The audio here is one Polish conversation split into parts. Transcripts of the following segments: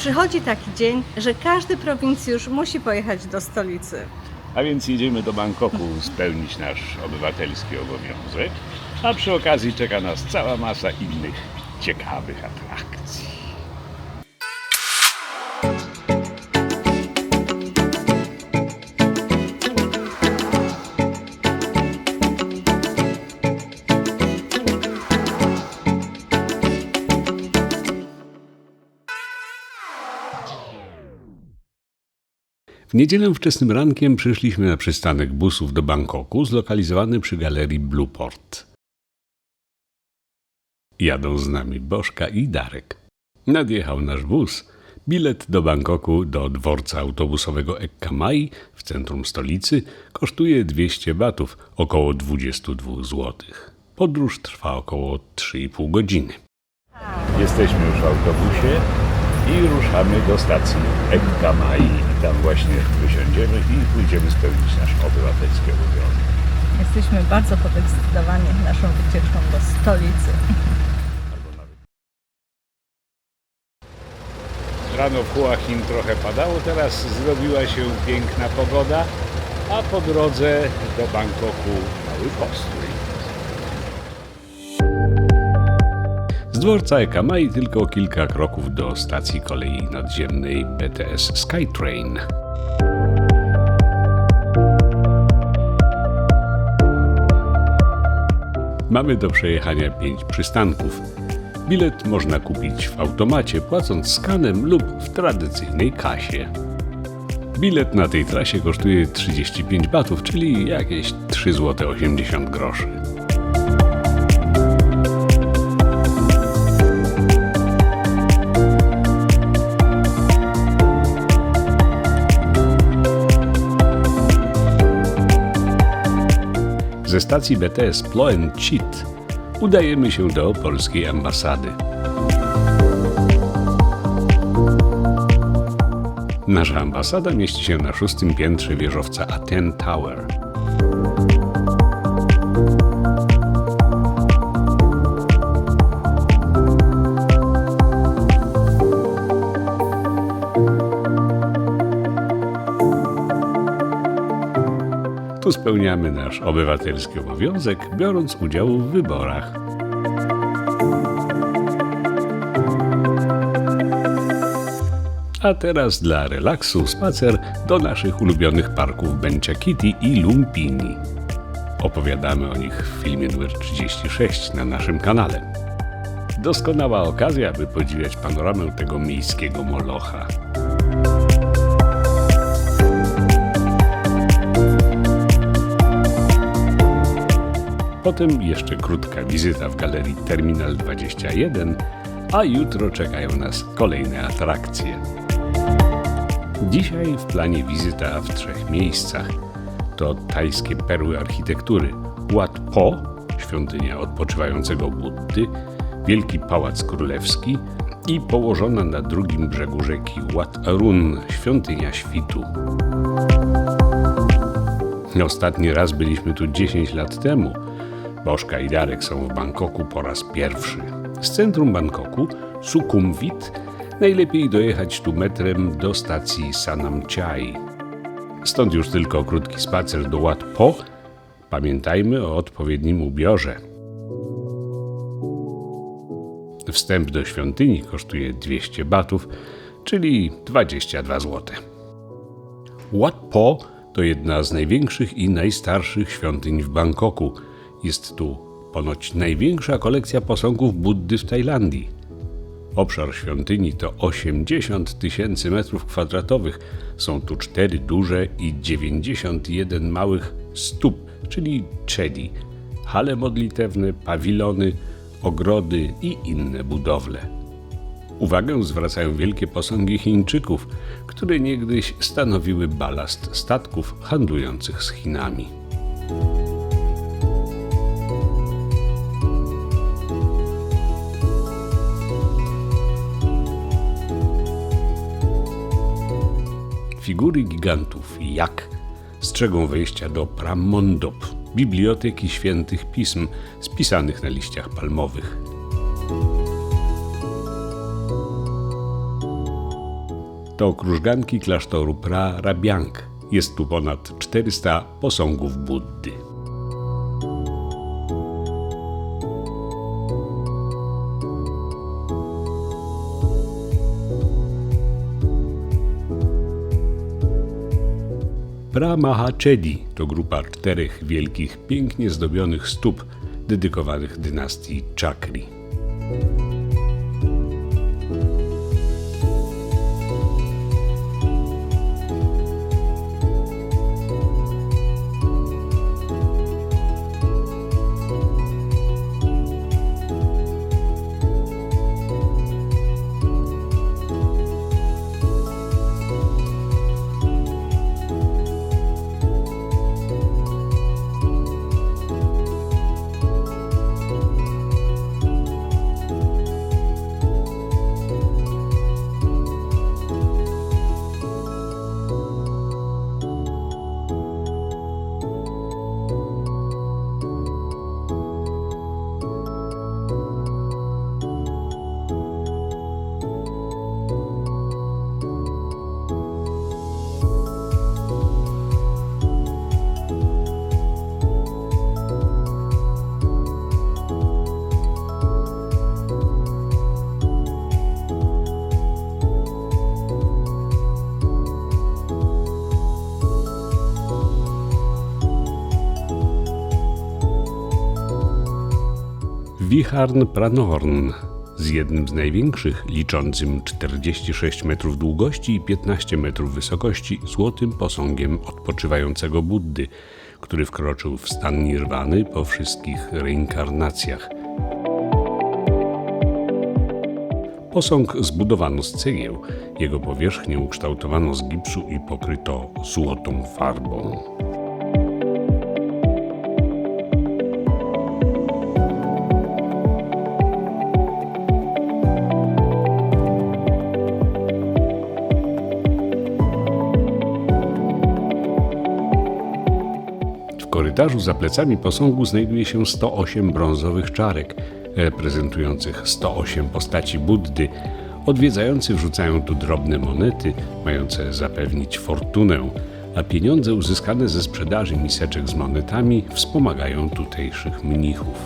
Przychodzi taki dzień, że każdy prowincjusz musi pojechać do stolicy. A więc jedziemy do Bangkoku spełnić nasz obywatelski obowiązek, a przy okazji czeka nas cała masa innych ciekawych atrakcji. W niedzielę wczesnym rankiem przyszliśmy na przystanek busów do Bangkoku, zlokalizowany przy galerii Blueport. Jadą z nami Bożka i Darek. Nadjechał nasz bus. Bilet do Bangkoku do dworca autobusowego Ekka Mai w centrum stolicy kosztuje 200 batów, około 22 zł. Podróż trwa około 3,5 godziny. Jesteśmy już w autobusie i ruszamy do stacji Ekka Mai. I tam właśnie wysiądziemy i pójdziemy spełnić nasz obywatelski obowiązek. Jesteśmy bardzo podekscytowani naszą wycieczką do stolicy. Rano w Hua Hin trochę padało, teraz zrobiła się piękna pogoda, a po drodze do Bangkoku mały postój. Dworca Ekamai tylko kilka kroków do stacji kolei nadziemnej BTS Skytrain. Mamy do przejechania pięć przystanków. Bilet można kupić w automacie, płacąc skanem lub w tradycyjnej kasie. Bilet na tej trasie kosztuje 35 batów, czyli jakieś 3 zł 80 groszy. Ze stacji BTS Ploen Chit udajemy się do polskiej ambasady. Nasza ambasada mieści się na szóstym piętrze wieżowca Aten Tower. Tu spełniamy nasz obywatelski obowiązek, biorąc udział w wyborach. A teraz dla relaksu spacer do naszych ulubionych parków Benchakiti i Lumpini. Opowiadamy o nich w filmie numer 36 na naszym kanale. Doskonała okazja, by podziwiać panoramę tego miejskiego molocha. Potem jeszcze krótka wizyta w galerii Terminal 21, a jutro czekają nas kolejne atrakcje. Dzisiaj w planie wizyta w trzech miejscach. To tajskie perły architektury Wat Po, świątynia odpoczywającego Buddy, Wielki Pałac Królewski i położona na drugim brzegu rzeki Wat Arun, świątynia świtu. Ostatni raz byliśmy tu 10 lat temu. Bożka i Darek są w Bangkoku po raz pierwszy. Z centrum Bangkoku, Sukhumvit, najlepiej dojechać tu metrem do stacji Sanam Chai. Stąd już tylko krótki spacer do Wat Po. Pamiętajmy o odpowiednim ubiorze. Wstęp do świątyni kosztuje 200 batów, czyli 22 zł. Wat Po to jedna z największych i najstarszych świątyń w Bangkoku. Jest tu ponoć największa kolekcja posągów Buddy w Tajlandii. Obszar świątyni to 80 tysięcy metrów kwadratowych. Są tu cztery duże i 91 małych stóp, czyli czedi, hale modlitewne, pawilony, ogrody i inne budowle. Uwagę zwracają wielkie posągi Chińczyków, które niegdyś stanowiły balast statków handlujących z Chinami. Figury gigantów jak strzegą wejścia do Pramondop, biblioteki świętych pism spisanych na liściach palmowych. to krużganki klasztoru Pra Rabiang. Jest tu ponad 400 posągów Buddy. Pramahachedi to grupa czterech wielkich, pięknie zdobionych stóp dedykowanych dynastii Chakri. Viharn Pranorn z jednym z największych, liczącym 46 metrów długości i 15 metrów wysokości, złotym posągiem odpoczywającego Buddy, który wkroczył w stan nirwany po wszystkich reinkarnacjach. Posąg zbudowano z cegieł, jego powierzchnię ukształtowano z gipsu i pokryto złotą farbą. Korytarzu za plecami posągu znajduje się 108 brązowych czarek, reprezentujących 108 postaci Buddy. Odwiedzający wrzucają tu drobne monety, mające zapewnić fortunę, a pieniądze uzyskane ze sprzedaży miseczek z monetami wspomagają tutejszych mnichów.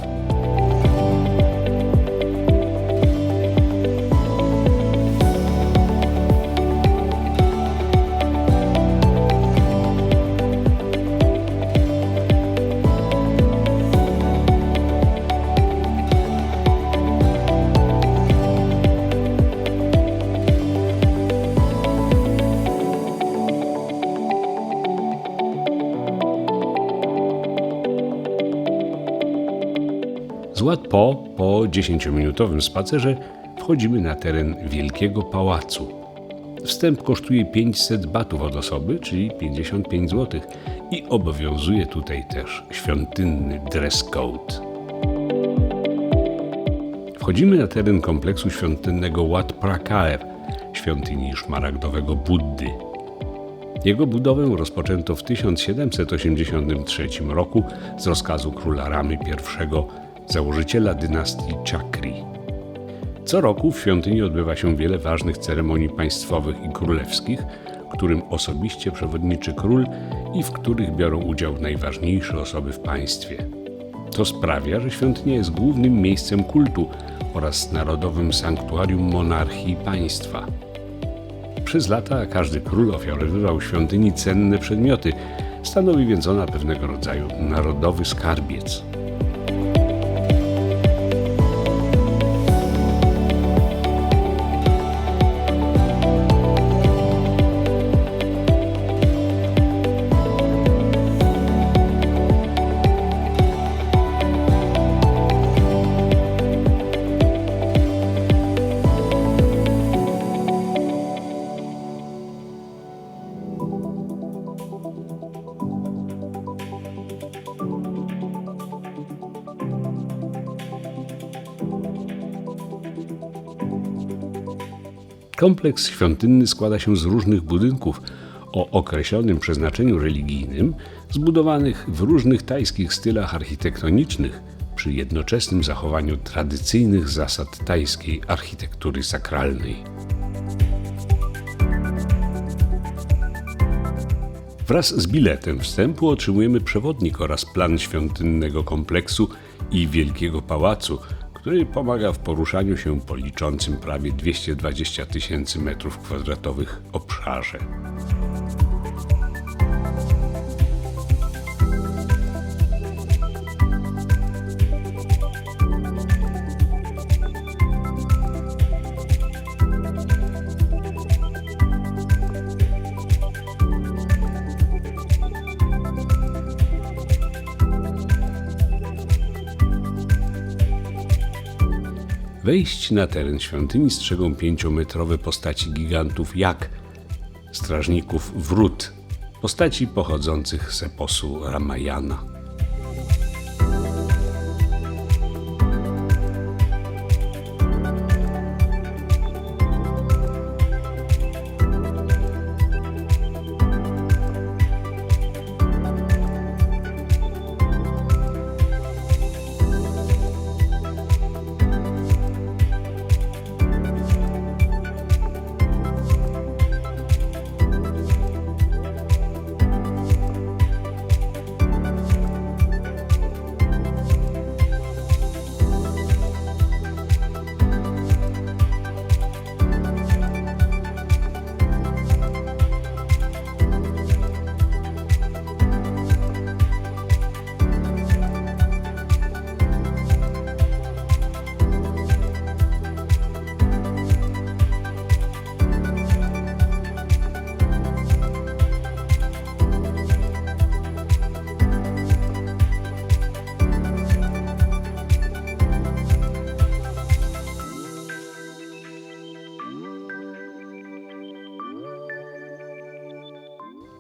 Wat Po, po 10-minutowym spacerze, wchodzimy na teren Wielkiego Pałacu. Wstęp kosztuje 500 batów od osoby, czyli 55 zł i obowiązuje tutaj też świątynny dress code. Wchodzimy na teren kompleksu świątynnego Wat Prakaer, świątyni szmaragdowego Buddy. Jego budowę rozpoczęto w 1783 roku z rozkazu króla Ramy I, założyciela dynastii Chakri. Co roku w świątyni odbywa się wiele ważnych ceremonii państwowych i królewskich, którym osobiście przewodniczy król i w których biorą udział najważniejsze osoby w państwie. To sprawia, że świątynia jest głównym miejscem kultu oraz narodowym sanktuarium monarchii i państwa. Przez lata każdy król ofiarowywał świątyni cenne przedmioty. Stanowi więc ona pewnego rodzaju narodowy skarbiec. Kompleks świątynny składa się z różnych budynków o określonym przeznaczeniu religijnym, zbudowanych w różnych tajskich stylach architektonicznych, przy jednoczesnym zachowaniu tradycyjnych zasad tajskiej architektury sakralnej. Wraz z biletem wstępu otrzymujemy przewodnik oraz plan świątynnego kompleksu i wielkiego pałacu, który pomaga w poruszaniu się po liczącym prawie 220 tysięcy metrów kwadratowych obszarze. Wejść na teren świątyni strzegą pięciometrowe postaci gigantów jak strażników wrót, postaci pochodzących z eposu Ramayana.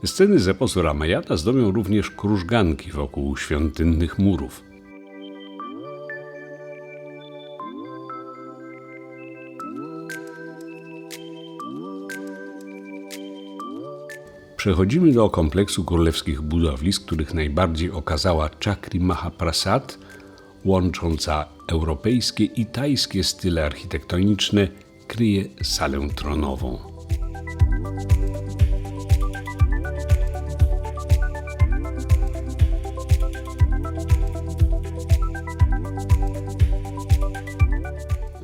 Sceny z eposu Ramayana zdobią również krużganki wokół świątynnych murów. Przechodzimy do kompleksu królewskich z których najbardziej okazała Chakri Mahaprasad, łącząca europejskie i tajskie style architektoniczne, kryje salę tronową.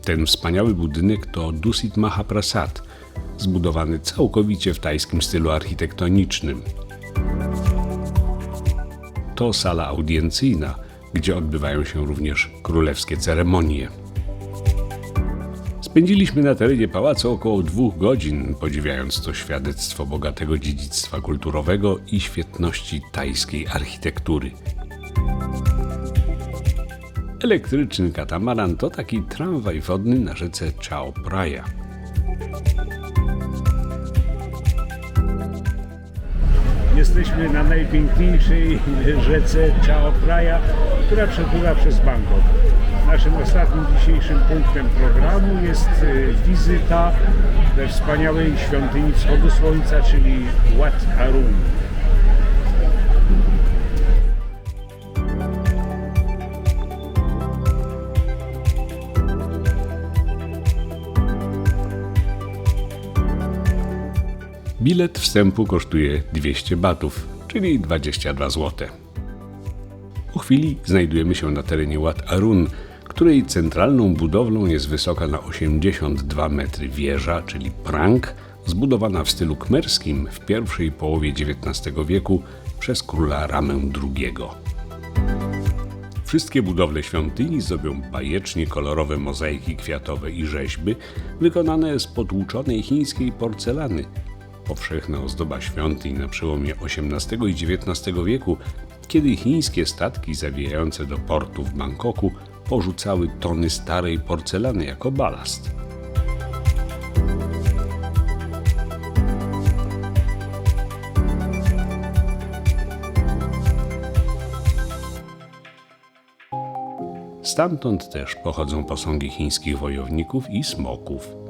Ten wspaniały budynek to Dusit Mahaprasad, zbudowany całkowicie w tajskim stylu architektonicznym. To sala audiencyjna, gdzie odbywają się również królewskie ceremonie. Spędziliśmy na terenie pałacu około dwóch godzin, podziwiając to świadectwo bogatego dziedzictwa kulturowego i świetności tajskiej architektury. Elektryczny katamaran to taki tramwaj wodny na rzece Chao Phraya. Jesteśmy na najpiękniejszej rzece Chao Phraya, która przepływa przez Bangkok. Naszym ostatnim dzisiejszym punktem programu jest y, wizyta we wspaniałej świątyni wschodu słońca, czyli Wat Arun. Bilet wstępu kosztuje 200 batów, czyli 22 zł. Po chwili znajdujemy się na terenie Wat Arun, której centralną budowlą jest wysoka na 82 metry wieża, czyli prank, zbudowana w stylu kmerskim w pierwszej połowie XIX wieku przez króla Ramę II. Wszystkie budowle świątyni zdobią bajecznie kolorowe mozaiki kwiatowe i rzeźby wykonane z potłuczonej chińskiej porcelany. Powszechna ozdoba świątyń na przełomie XVIII i XIX wieku, kiedy chińskie statki zawijające do portu w Bangkoku porzucały tony starej porcelany jako balast. Stamtąd też pochodzą posągi chińskich wojowników i smoków.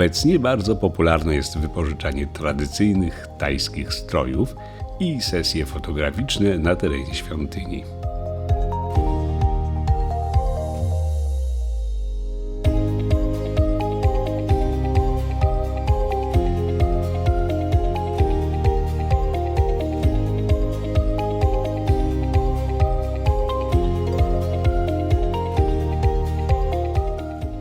Obecnie bardzo popularne jest wypożyczanie tradycyjnych tajskich strojów i sesje fotograficzne na terenie świątyni.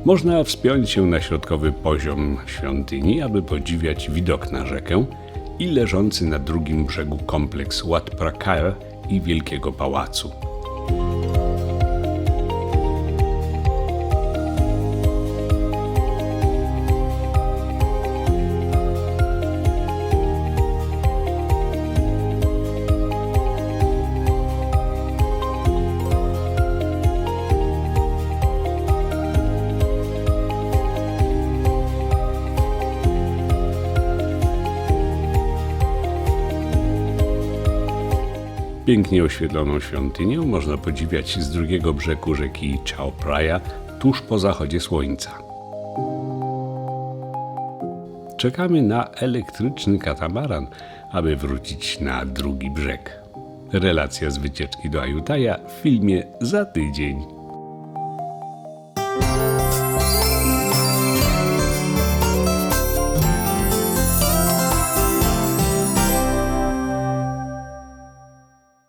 Można wspiąć się na środkowy poziom świątyni, aby podziwiać widok na rzekę i leżący na drugim brzegu kompleks Wat Prakar i Wielkiego Pałacu. Pięknie oświetloną świątynię można podziwiać z drugiego brzegu rzeki Chao Phraya, tuż po zachodzie słońca. Czekamy na elektryczny katamaran, aby wrócić na drugi brzeg. Relacja z wycieczki do Ayutaja w filmie za tydzień.